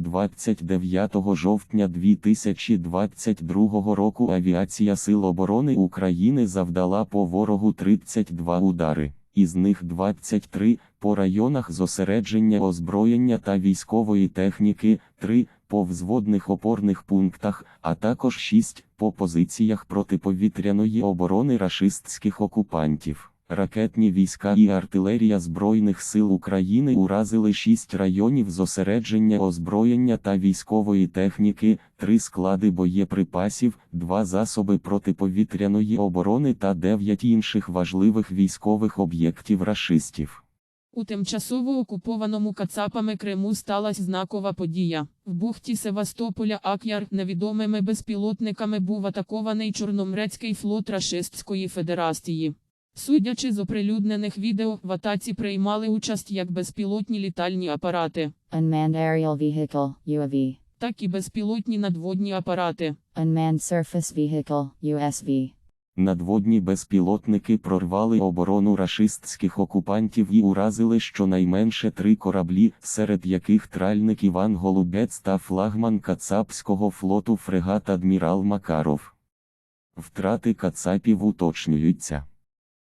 29 жовтня 2022 року авіація Сил оборони України завдала по ворогу 32 удари, із них 23 по районах зосередження озброєння та військової техніки, 3 по взводних опорних пунктах, а також 6 по позиціях протиповітряної оборони рашистських окупантів. Ракетні війська і артилерія Збройних сил України уразили 6 районів зосередження озброєння та військової техніки, 3 склади боєприпасів, 2 засоби протиповітряної оборони та 9 інших важливих військових об'єктів рашистів. У тимчасово окупованому Кацапами Криму сталася знакова подія. В бухті Севастополя Ак'яр невідомими безпілотниками був атакований Чорноморецький флот Рашистської Федерації. Судячи з оприлюднених відео, в атаці приймали участь як безпілотні літальні апарати, Unmanned aerial vehicle, UAV. так і безпілотні надводні апарати. Unmanned surface vehicle, USV. Надводні безпілотники прорвали оборону рашистських окупантів і уразили щонайменше три кораблі, серед яких тральник Іван Голубець та флагман Кацапського флоту фрегат Адмірал Макаров. Втрати Кацапів уточнюються.